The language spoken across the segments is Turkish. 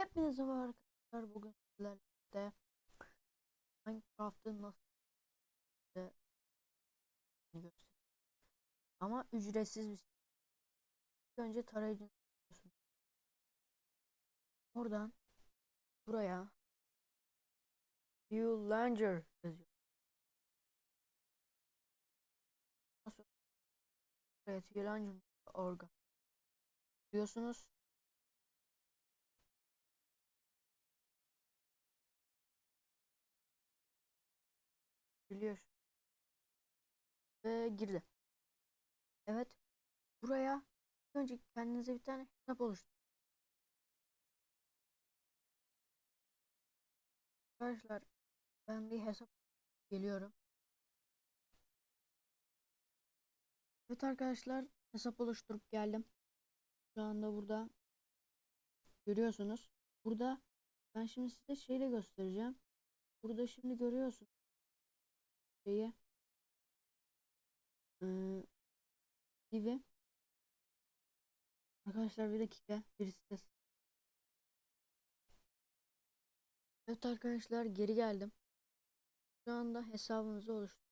Hepinize merhaba arkadaşlar. Bugün sizlerle Minecraft'ın nasıl size göstereyim. Ama ücretsiz bir. İlk önce açıyorsunuz. Oradan buraya View Launcher yazıyor. Nasıl? Buraya viewlauncher.org diyorsunuz. Biliyor. Ve girdi. Evet. Buraya önce kendinize bir tane hesap oluşturun. Arkadaşlar ben bir hesap geliyorum. Evet arkadaşlar hesap oluşturup geldim. Şu anda burada görüyorsunuz. Burada ben şimdi size şeyle göstereceğim. Burada şimdi görüyorsunuz şeyi ee, gibi. Arkadaşlar bir dakika birisi ses. Evet arkadaşlar geri geldim. Şu anda hesabımızı oluşturduk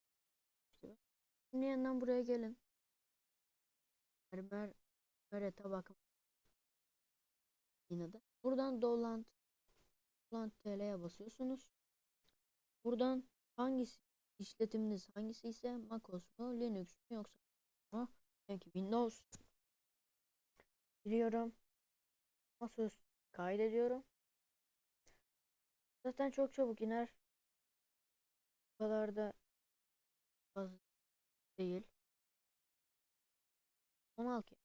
şimdi yeniden buraya gelin. Berber berete bakın. Yine de. Buradan dolant dolant TL'ye basıyorsunuz. Buradan hangisi işletiminiz hangisi ise MacOS mu Linux mu yoksa mu? Belki Windows. Giriyorum masaüstü kaydediyorum. Zaten çok çabuk iner. Bu kadar da az değil. 16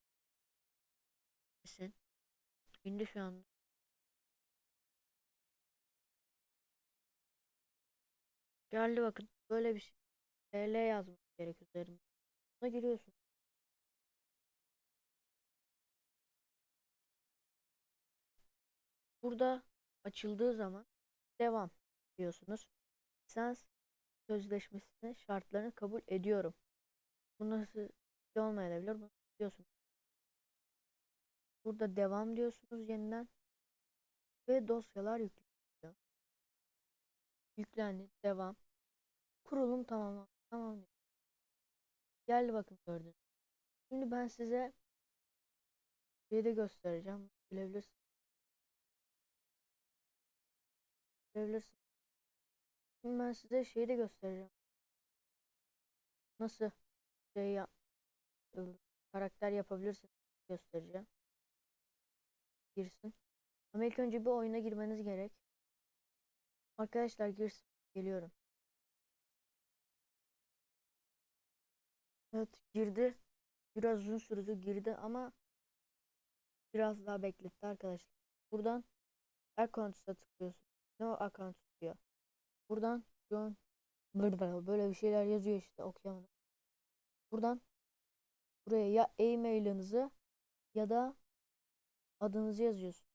kesin günde şu anda geldi bakın böyle bir şey TL yazmak gerek üzerine buna giriyorsun burada açıldığı zaman devam diyorsunuz. Lisans sözleşmesinin şartlarını kabul ediyorum. Bu nasıl şey olmayabilir? Bunu diyorsunuz. Burada devam diyorsunuz yeniden ve dosyalar yükleniyor. Yüklendi devam kurulum tamam tamam geldi bakın gördünüz şimdi ben size şeyi de göstereceğim. Bilebilirsin bilebilirsin şimdi ben size şeyi de göstereceğim. Nasıl şey yap karakter yapabilirsin göstereceğim. Girsin. Ama ilk önce bir oyuna girmeniz gerek. Arkadaşlar girsin. Geliyorum Evet girdi. Biraz uzun sürdü girdi ama biraz daha bekletti arkadaşlar. Buradan account'a tıklıyorsun. Ne o account diyor. Buradan John böyle bir şeyler yazıyor işte okuyamadım. Buradan buraya ya e-mailinizi ya da adınızı yazıyorsun.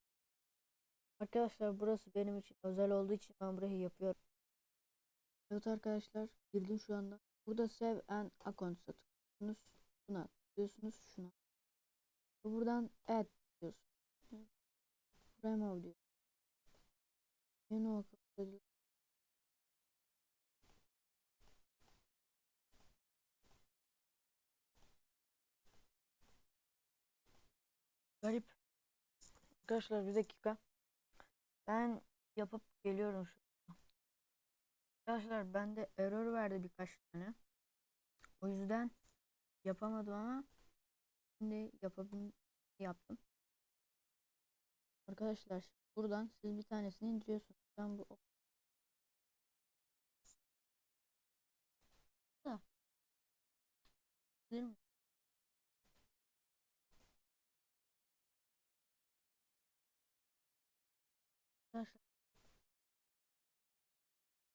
Arkadaşlar burası benim için özel olduğu için ben burayı yapıyorum. Evet arkadaşlar girdim şu anda. Burada save an account'a tıklıyorsunuz. Buna tıklıyorsunuz şuna. Buradan add diyorsunuz. Remove diyor. Yeni o Garip. Arkadaşlar bir dakika. Ben yapıp geliyorum şu. Arkadaşlar bende error verdi birkaç tane. O yüzden yapamadım ama şimdi yapabildim yaptım. Arkadaşlar buradan siz bir tanesini indiriyorsunuz. Ben bu da mi?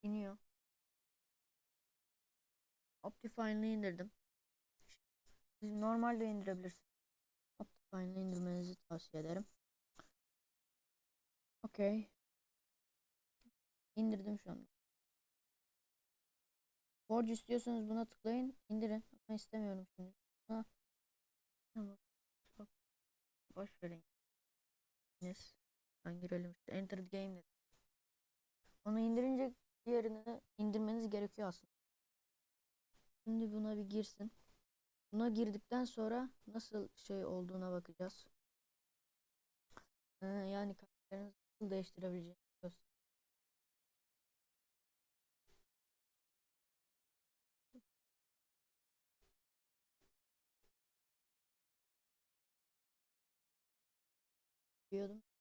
İniyor. Optifine'ı indirdim. Normalde indirebilirsiniz. Optifine'ı indirmenizi tavsiye ederim. Okey. İndirdim şu anda. Forge istiyorsanız buna tıklayın. indirin. Ama istemiyorum şimdi. Buna... Boş verin. Ben girelim işte. Enter the game dedim. Onu indirince diğerini indirmeniz gerekiyor aslında. Şimdi buna bir girsin. Buna girdikten sonra nasıl şey olduğuna bakacağız. Ee, yani karakterinizi nasıl değiştirebileceğinizi göster-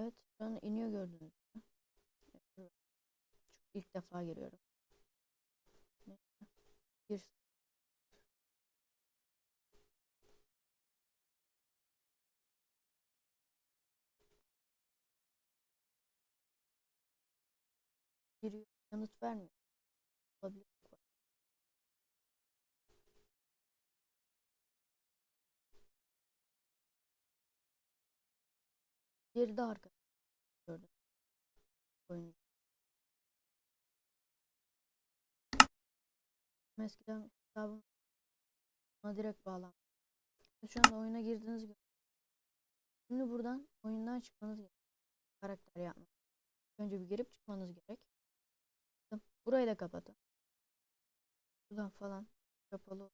Evet, şu an iniyor gördünüz mü? Evet, İlk defa giriyorum. Neyse, Gir. Giriyor. Yanıt vermiyor. Olabilir. Geride arka. Oyuncu. Eskiden hesabım buna direkt bağlan. Şu anda oyuna girdiğiniz gibi. Şimdi buradan oyundan çıkmanız gerek. Karakter yapmak. Önce bir girip çıkmanız gerek. Burayı da kapatın. Buradan falan kapalı.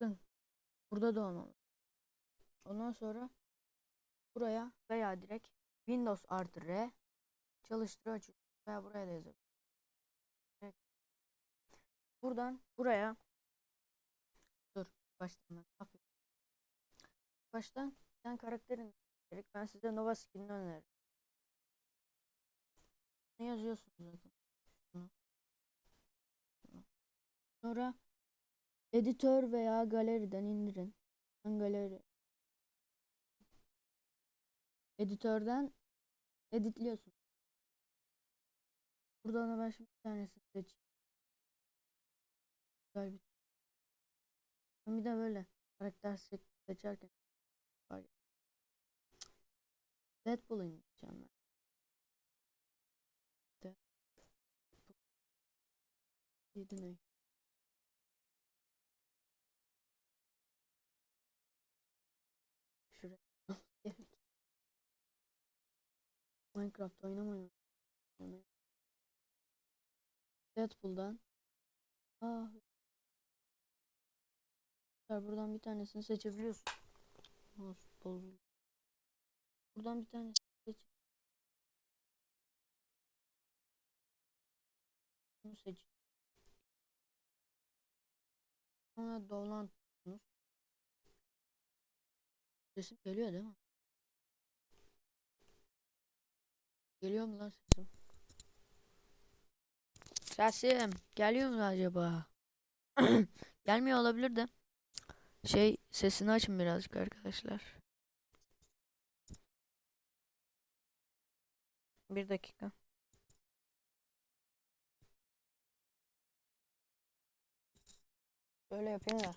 Bakın, Burada da olmamalı. Ondan sonra buraya veya direkt Windows artı R çalıştır açıyor. Veya buraya da yazıyor. Direkt. Buradan buraya dur baştan ben yapıyorum? Baştan sen karakterin gerek. Ben size Nova skinini öneririm. Ne yazıyorsunuz zaten? Sonra editör veya galeriden indirin. Ben galeri editörden editliyorsun. Buradan da ben şimdi bir tanesini seçeyim. Güzel bir. Bir de böyle karakter se- seçerken var ya. Deadpool'u indireceğim ben. Deadpool. Yedi ne? Şuraya. Gerek. Minecraft unutmayın. Deadpool'dan Aa. Buradan bir tanesini seçebiliyorsun. Bol. Buradan bir tanesini seç. Bunu seç. Sonra dolan. Sesim geliyor değil mi? Geliyor mu lan sesim? Sesim geliyor mu acaba? Gelmiyor olabilir de. Şey sesini açın birazcık arkadaşlar. Bir dakika. Böyle yapayım da.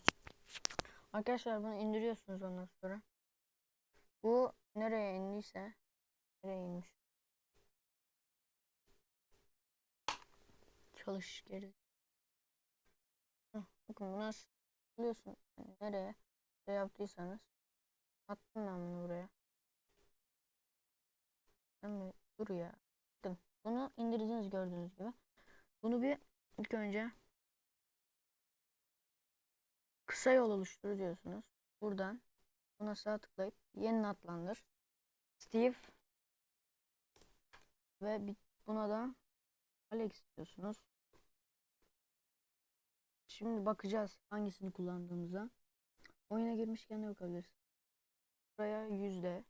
Arkadaşlar bunu indiriyorsunuz ondan sonra. Bu nereye indiyse nereye inmiş. Çalış geri. Bakın bunu biliyorsun nereye şey yaptıysanız attım ben bunu buraya. Ben dur ya. Attım. Bunu indirdiniz gördüğünüz gibi. Bunu bir ilk önce kısa yol oluştur diyorsunuz. Buradan buna sağ tıklayıp yeni adlandır. Steve ve buna da Alex diyorsunuz. Şimdi bakacağız hangisini kullandığımıza. Oyuna girmişken de bakabiliriz. Buraya yüzde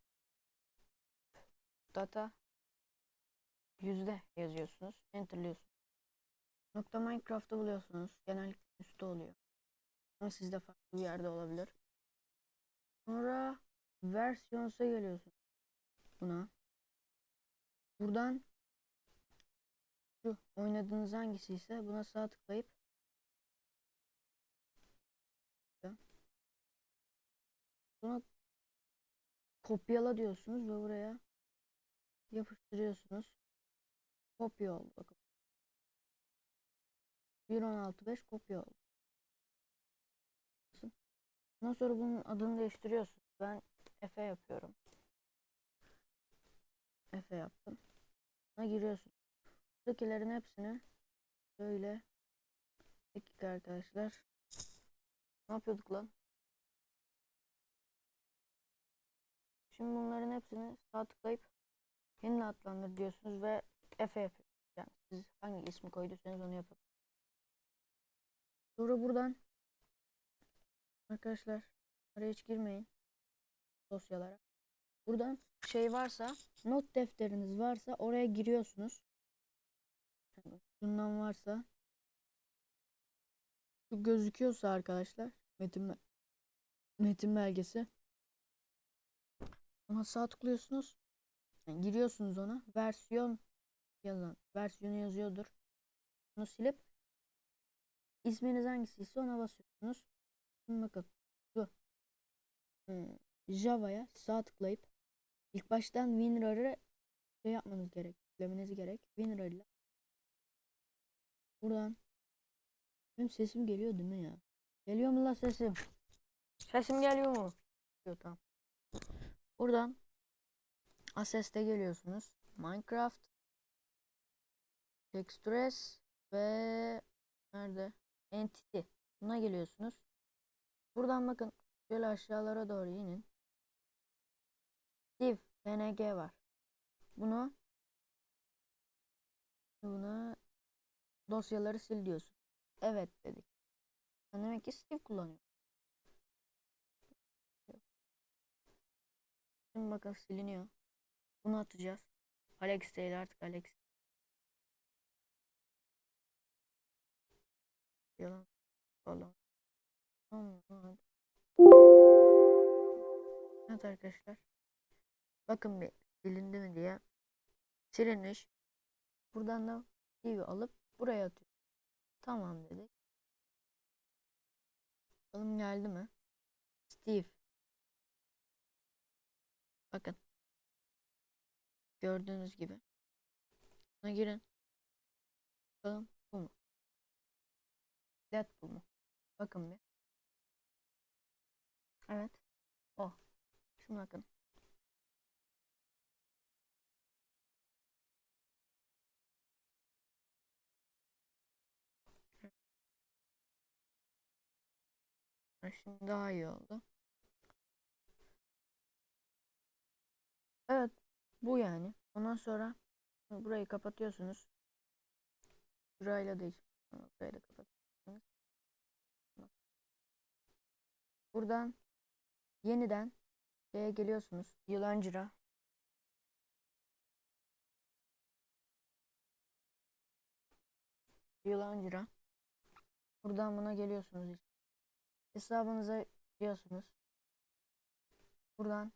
data yüzde yazıyorsunuz. Enterliyorsunuz. Nokta Minecraft'ı buluyorsunuz. Genellikle üstte oluyor. Ama sizde farklı bir yerde olabilir. Sonra versiyonsa geliyorsunuz. Buna. Buradan şu oynadığınız hangisi ise buna sağ tıklayıp Sonra kopyala diyorsunuz ve buraya yapıştırıyorsunuz. Kopya oldu bakın. 1.16.5 kopya oldu. Ondan sonra bunun adını değiştiriyorsun. Ben Efe yapıyorum. Efe yaptım. Buna giriyorsun. Buradakilerin hepsini böyle dakika arkadaşlar. Ne yapıyorduk lan? Şimdi bunların hepsini sağ tıklayıp yenile adlandır diyorsunuz ve Efe yapıyorsunuz. Yani siz hangi ismi koyduysanız onu yapın. Sonra buradan arkadaşlar araya hiç girmeyin dosyalara. Buradan şey varsa not defteriniz varsa oraya giriyorsunuz. Bundan varsa şu gözüküyorsa arkadaşlar metin metin belgesi ona sağ tıklıyorsunuz. Yani giriyorsunuz ona. Versiyon yazan. Versiyonu yazıyordur. Bunu silip isminiz hangisiyse ona basıyorsunuz. Şimdi bakın şu hmm, Java'ya sağ tıklayıp ilk baştan WinRAR'ı şey yapmanız gerek. Yüklemeniz gerek. WinRAR ile buradan benim sesim geliyor değil mi ya? Geliyor mu la sesim? Sesim geliyor mu? Geliyor tamam. Buradan Access'te geliyorsunuz. Minecraft Textures ve nerede? Entity. Buna geliyorsunuz. Buradan bakın şöyle aşağılara doğru inin. Div png var. Bunu buna dosyaları sil diyorsun. Evet dedik. Yani demek ki Steve kullanıyor. Şimdi bakın siliniyor. Bunu atacağız. Alex değil artık Alex. Yalan falan. Olmadı. Evet arkadaşlar. Bakın bir silindi mi diye. Silinmiş. Buradan da TV alıp buraya atıyor. Tamam dedik. Bakalım geldi mi? Steve. Bakın. Gördüğünüz gibi. Buna girin. Bakalım bu mu? Deadpool mu? Bakın bir. Evet. O. Şuna bakın. Şimdi daha iyi oldu. Evet. Bu yani. Ondan sonra burayı kapatıyorsunuz. Burayla değil. Burayı da kapatıyorsunuz. Buradan yeniden şeye geliyorsunuz. Yılancıra. Yılancıra. Buradan buna geliyorsunuz. Hesabınıza giriyorsunuz. Buradan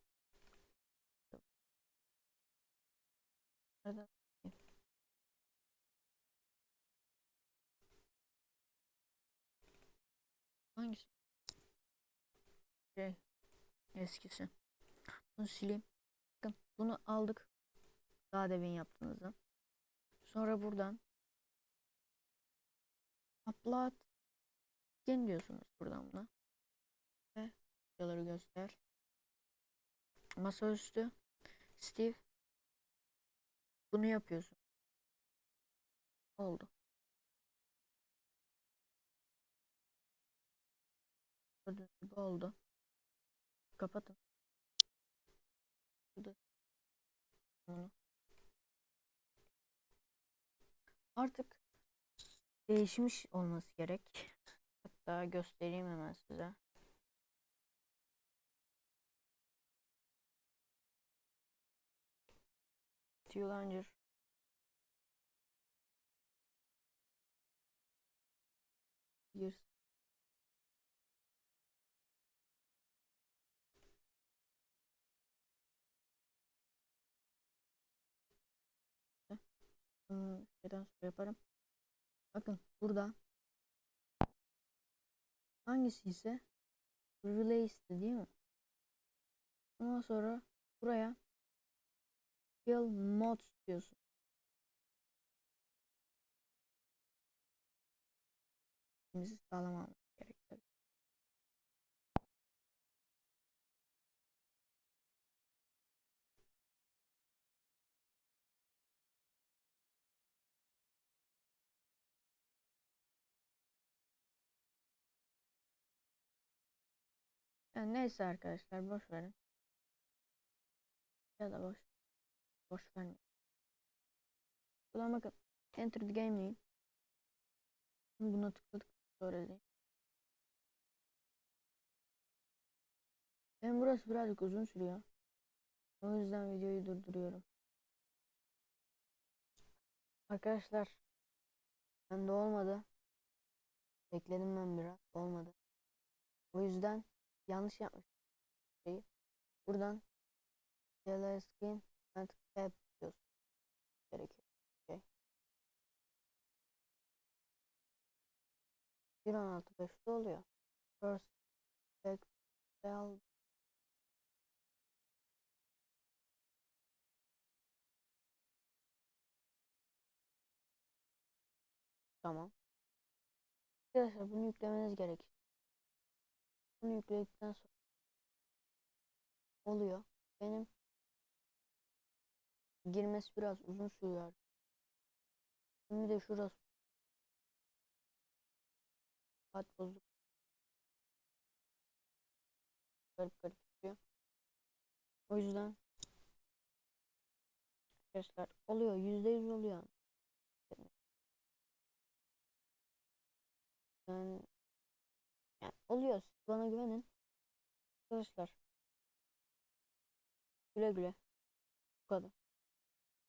Nereden? Hangisi? Şey, eskisi. Bunu sileyim. Bakın bunu aldık. Daha demin yaptığınızda. Sonra buradan upload skin diyorsunuz buradan buna. Ve videoları göster. Masaüstü Steve bunu yapıyorsun. Oldu. Gördüğünüz oldu. Kapatın. Artık değişmiş olması gerek. Hatta göstereyim hemen size. Yulancır. Bir Hmm, şeyden sonra yaparım. Bakın burada hangisi ise release değil mi? Ondan sonra buraya Build Mods diyorsun. Bizi sağlamamız gerekiyor. Yani neyse arkadaşlar boş verin. Ya da boş boş vermeyin. Buradan bakın Enter the game diyeyim. Buna tıkladık diyeyim. Benim burası birazcık uzun sürüyor. O yüzden videoyu durduruyorum. Arkadaşlar ben de olmadı. Bekledim ben biraz. Olmadı. O yüzden yanlış yapmış şeyi. Buradan Yellow skin and cap diyorsun. Gerekiyor. Şey. 1.16.5'te oluyor. First bell Tamam. Arkadaşlar bunu yüklemeniz gerekir. Bunu yükledikten sonra oluyor. Benim girmesi biraz uzun sürüyor. Şimdi de şurası saat bozuk. Garip garip çıkıyor. O yüzden arkadaşlar oluyor. Yüzde yüz oluyor. Yani, yani oluyor. Siz bana güvenin. Arkadaşlar. Güle güle. Bu kadar.